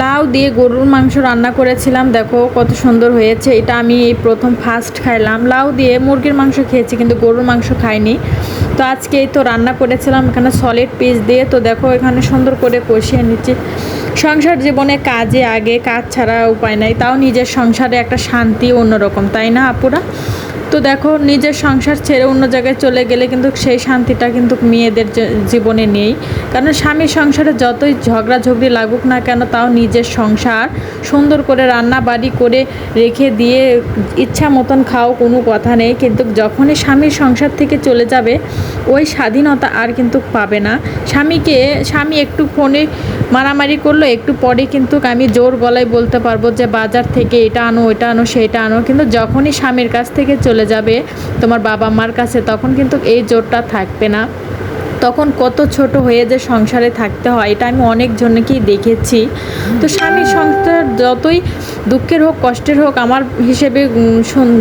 লাউ দিয়ে গরুর মাংস রান্না করেছিলাম। দেখো কত সুন্দর হয়েছে। এটা আমি এই প্রথম ফার্স্ট খাইলাম। লাউ দিয়ে মুরগির মাংস খেয়েছি, কিন্তু গরুর মাংস খাইনি। তো আজকে এই তো রান্না করেছিলাম এখানে সলিড পিস দিয়ে। তো দেখো এখানে সুন্দর করে কষিয়ে নিচ্ছি। সংসার জীবনে কাজে আগে, কাজ ছাড়া উপায় নাই। তাও নিজের সংসারে একটা শান্তি অন্যরকম, তাই না আপুরা? তো দেখো, নিজের সংসার ছেড়ে অন্য জায়গায় চলে গেলে কিন্তু সেই শান্তিটা কিন্তু মেয়েদের জীবনে নেই। কারণ স্বামীর সংসারে যতই ঝগড়াঝগড়ি লাগুক না কেন, তাও নিজের সংসার সুন্দর করে রান্না বাড়ি করে রেখে দিয়ে ইচ্ছা মতন খাও, কোনো কথা নেই। কিন্তু যখনই স্বামীর সংসার থেকে চলে যাবে, ওই স্বাধীনতা আর কিন্তু পাবে না। স্বামীকে, স্বামী একটু ফোনে মারামারি করল, একটু পরে কিন্তু আমি জোর গলায় বলতে পারব যে, বাজার থেকে এটা আনো, ওইটা আনো, সেটা আনো। কিন্তু যখনই স্বামীর কাছ থেকে চলে যাবে তোমার বাবা মার কাছে, তখন কিন্তু এই জোরটা থাকবে না। তখন কত ছোট হয়ে যে সংসারে থাকতে হয়, এটা আমি অনেক জনকেই দেখেছি। তো স্বামীর সংসার যতই দুঃখের হোক, কষ্টের হোক, আমার হিসেবে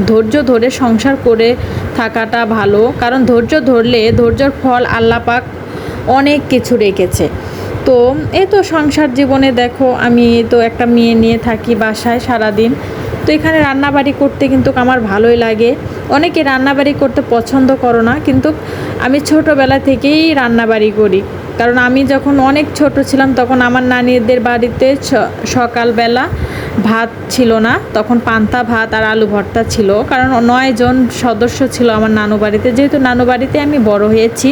ধৈর্য ধরে সংসার করে থাকাটা ভালো। কারণ ধৈর্য ধরলে, ধৈর্যর ফল আল্লাপাক অনেক কিছু রেখেছে। তো, এই তো সংসার জীবনে দেখো, আমি তো একটা মেয়ে নিয়ে থাকি বাসায় সারাদিন। তো এখানে রান্নাবাড়ি করতে কিন্তু আমার ভালোই লাগে। অনেকে রান্নাবাড়ি করতে পছন্দ করো না, কিন্তু আমি ছোটোবেলা থেকেই রান্নাবাড়ি করি। কারণ আমি যখন অনেক ছোট ছিলাম, তখন আমার নানিদের বাড়িতে সকালবেলা ভাত ছিল না। তখন পান্তা ভাত আর আলু ভর্তা ছিল। কারণ নয় জন সদস্য ছিল আমার নানু বাড়িতে যেহেতু নানু বাড়িতে আমি বড় হয়েছি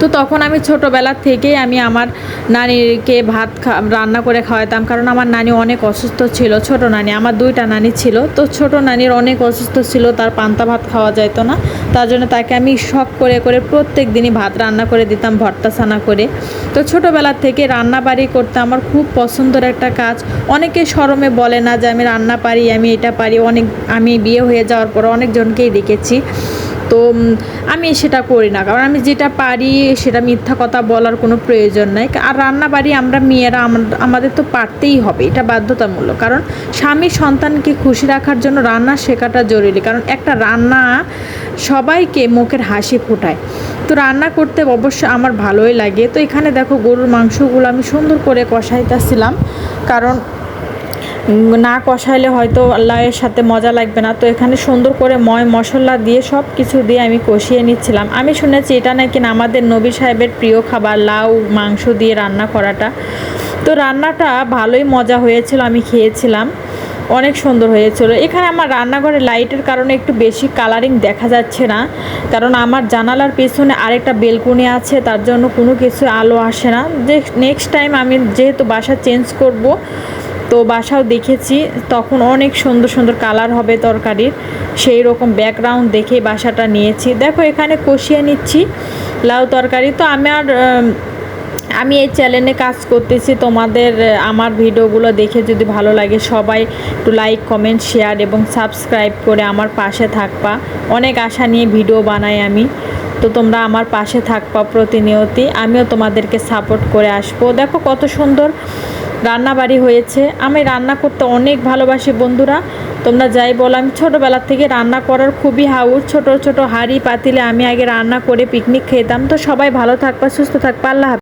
তো তখন আমি ছোটোবেলা থেকেই আমি আমার নানিকে ভাত রান্না করে খাওয়াতাম। কারণ আমার নানি অনেক অসুস্থ ছিল, ছোট নানি, আমার দুইটা নানি ছিল। তো ছোট নানির অনেক অসুস্থ ছিল, তার পান্তা ভাত খাওয়া যেত না। তার জন্য তাকে আমি শখ করে করে প্রত্যেক দিনই ভাত রান্না করে দিতাম, ভর্তা ছানা করে। তো ছোটোবেলা থেকে রান্না বাড়ি করতে আমার খুব পছন্দের একটা কাজ। অনেকে সরমে বলে না যে আমি রান্না পারি, আমি এটা পারি। অনেক, আমি বিয়ে হয়ে যাওয়ার পর অনেকজনকেই দেখেছি। তো আমি সেটা করি না। কারণ আমি যেটা পারি সেটা মিথ্যা কথা বলার কোনো প্রয়োজন নাই। আর রান্না বাড়ি আমরা মেয়েরা আমাদের তো পারতেই হবে, এটা বাধ্যতামূলক। কারণ স্বামী সন্তানকে খুশি রাখার জন্য রান্না শেখাটা জরুরি। কারণ একটা রান্না সবাইকে মুখের হাসি ফোটায়। তো রান্না করতে অবশ্য আমার ভালোই লাগে। তো এখানে দেখো গরুর মাংসগুলো আমি সুন্দর করে কষাইতেছিলাম। কারণ না কষাইলে হয়তো আল্লাহের সাথে মজা লাগবে না। তো এখানে সুন্দর করে ময় মশলা দিয়ে সব কিছু দিয়ে আমি কষিয়ে নিচ্ছিলাম। আমি শুনেছি এটা নাকি আমাদের নবী সাহেবের প্রিয় খাবার, লাউ, মাংস দিয়ে রান্না করাটা। তো রান্নাটা ভালোই মজা হয়েছিল, আমি খেয়েছিলাম। অনেক সুন্দর হয়েছিল। এখানে আমার রান্নাঘরে লাইটের কারণে একটু বেশি কালারিং দেখা যাচ্ছে না। কারণ আমার জানালার পেছনে আরেকটা বেলকুনি আছে, তার জন্য কোনো কিছু আলো আসে না। যে নেক্সট টাইম আমি যেহেতু বাসা চেঞ্জ করব তো বাসাও দেখেছি তখন অনেক সুন্দর সুন্দর কালার হবে তরকারির সেই রকম ব্যাকগ্রাউন্ড দেখে বাসাটা নিয়েছি। দেখো এখানে কষিয়ে নিচ্ছি লাউ তরকারি। তো আমার আম, এই চ্যানেলে কাজ করতেছি তোমাদের আমার ভিডিওগুলো দেখে যদি ভালো লাগে সবাই একটু লাইক কমেন্ট শেয়ার এবং সাবস্ক্রাইব করে আমার পাশে থাকবা। অনেক আশা নিয়ে ভিডিও বানাই আমি। তো তোমরা আমার পাশে থাকবা প্রতিনিয়তি আমিও তোমাদেরকে সাপোর্ট করে আসব। দেখো কত সুন্দর রান্নাবাড়ি হয়েছে। আমি রান্না করতে অনেক ভালোবাসি বন্ধুরা। তোমরা যাই বলো, আমি ছোটোবেলার থেকে রান্না করার খুবই হাউস। ছোট ছোট হাঁড়ি পাতিলে আমি আগে রান্না করে পিকনিক খেতাম। তো সবাই ভালো থাকবা, সুস্থ থাকবা। আল্লাহ।